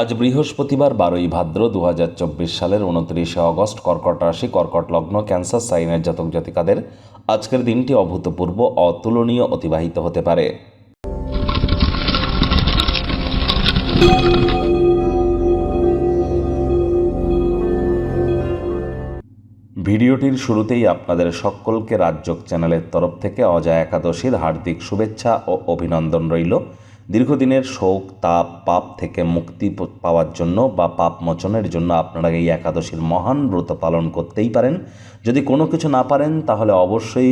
আজ বৃহস্পতিবার বারোই ভাদ্র দু হাজার চব্বিশ সালের উনত্রিশে অগস্ট কর্কট রাশি, কর্কট লগ্ন, ক্যান্সার, সাইনের জাতক জাতিকাদের আজকের দিনটি অভূতপূর্ব, অতুলনীয়, অতিবাহিত হতে পারে। ভিডিওটির শুরুতেই আপনাদের সকলকে রাজ্যক চ্যানেলের তরফ থেকে অজয় একাদশীর হার্দিক শুভেচ্ছা ও অভিনন্দন রইল। দীর্ঘদিনের শোক, তাপ, পাপ থেকে মুক্তি পাওয়ার জন্য বা পাপ মোচনের জন্য আপনারা এই একাদশীর মহান ব্রত পালন করতেই পারেন। যদি কোনো কিছু না পারেন, তাহলে অবশ্যই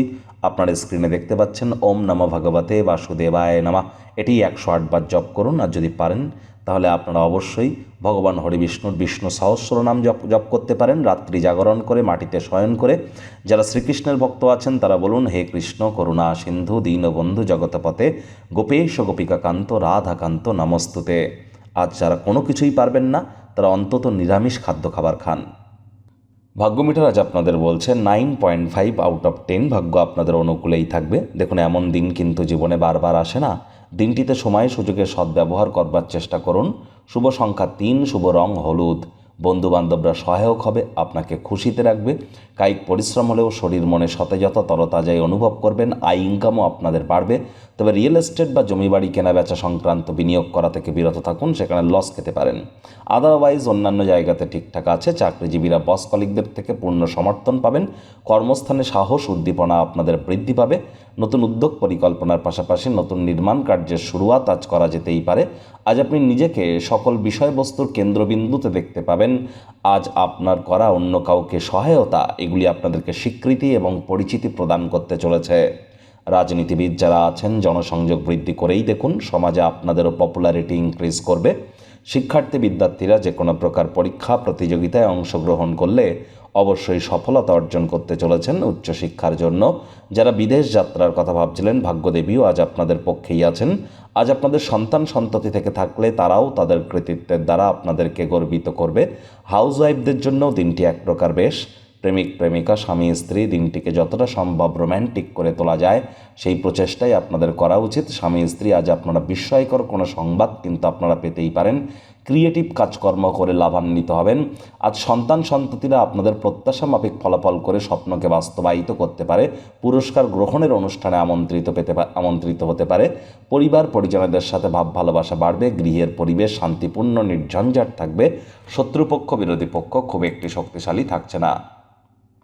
আপনার স্ক্রিনে দেখতে পাচ্ছেন ওম নম ভগবতে বাসুদেবায় নামা। এটি একশো আটবার জপ করুন, আর যদি পারেন তাহলে আপনারা অবশ্যই ভগবান হরি বিষ্ণুর বিষ্ণু সহস্র নাম জপ জপ করতে পারেন, রাত্রি জাগরণ করে, মাটিতে শয়ন করে। যারা শ্রীকৃষ্ণের ভক্ত আছেন, তারা বলুন, হে কৃষ্ণ, করুণা, সিন্ধু দীনবন্ধু জগতপথে গোপেশ, গোপিকাকান্ত, রাধাকান্ত, নমস্তুতে। আজ যারা কোনো কিছুই পারবেন না, তারা অন্তত নিরামিষ খাদ্য খাবার খান। ভাগ্যমিটার আজ আপনাদের বলছে, nine point five out of ten ভাগ্য আপনাদের অনুকূলেই থাকবে। দেখুন, এমন দিন কিন্তু জীবনে বারবার আসে না। দিনটিতে সময় সুযোগের সদ্ব্যবহার করবার চেষ্টা করুন। শুভ সংখ্যা তিন শুভ রং হলুদ। বন্ধু বান্ধবরা সহায়ক হবে, আপনাকে খুশিতে রাখবে। কায়িক পরিশ্রম হলেও শরীর মনে সতেজতা তরতাজাই অনুভব করবেন, আয় ইনকামও আপনাদের বাড়বে। তবে রিয়েল এস্টেট বা জমি বাড়ি কেনা বেচা সংক্রান্ত বিনিয়োগ করা থেকে বিরত থাকুন, সেখানে লস খেতে পারেন। আদারওয়াইজ অন্যান্য জায়গাতে ঠিকঠাক আছে, চাকরিজীবীরা বস কলিকদের থেকে পূর্ণ সমর্থন পাবেন। কর্মস্থানে সাহস, উদ্দীপনা আপনাদের বৃদ্ধি পাবে। নতুন উদ্যোগ পরিকল্পনার পাশাপাশি নতুন নির্মাণ কার্যের শুরুয়াত আজ করা যেতেই পারে। আজ আপনি নিজেকে সকল বিষয়বস্তুর কেন্দ্রবিন্দুতে দেখতে পাবেন। আজ আপনার করা অন্য কাউকে সহায়তা, এগুলি আপনাদেরকে স্বীকৃতি এবং পরিচিতি প্রদান করতে চলেছে। রাজনীতিবিদ যারা আছেন, জনসংযোগ বৃদ্ধি করেই দেখুন, সমাজে আপনাদেরও পপুলারিটি ইনক্রিজ করবে। শিক্ষার্থী বিদ্যার্থীরা যে কোনো প্রকার পরীক্ষা, প্রতিযোগিতায় অংশগ্রহণ করলে অবশ্যই সফলতা অর্জন করতে চলেছেন উচ্চশিক্ষার জন্য। যারা বিদেশ যাত্রার কথা ভাবছিলেন, ভাগ্যদেবীও আজ আপনাদের পক্ষেই আছেন। আজ আপনাদের সন্তান সন্ততি থেকে থাকলে তারাও তাদের কৃতিত্বের দ্বারা আপনাদেরকে গর্বিত করবে। হাউস ওয়াইফদের জন্যও দিনটি এক প্রকার বেশ। প্রেমিক, প্রেমিকা, স্বামী, স্ত্রী, দিনটিকে যতটা সম্ভব রোম্যান্টিক করে তোলা যায়, সেই প্রচেষ্টাই আপনাদের করা উচিত। স্বামী, স্ত্রী, আজ আপনারা বিস্ময়কর কোনো সংবাদ কিন্তু আপনারা পেতেই পারেন। ক্রিয়েটিভ কাজকর্ম করে লাভান্বিত হবেন। আজ সন্তান, সন্ততিরা আপনাদের প্রত্যাশা মাফিক ফলাফল করে স্বপ্নকে বাস্তবায়িত করতে পারে। পুরস্কার গ্রহণের অনুষ্ঠানে আমন্ত্রিত পেতে আমন্ত্রিত হতে পারে। পরিবার, পরিজনদের সাথে ভাব ভালোবাসা বাড়বে, গৃহের পরিবেশ শান্তিপূর্ণ, নির্ঝঞ্ঝাট থাকবে। শত্রুপক্ষ, বিরোধী পক্ষ খুব একটি শক্তিশালী থাকছে না।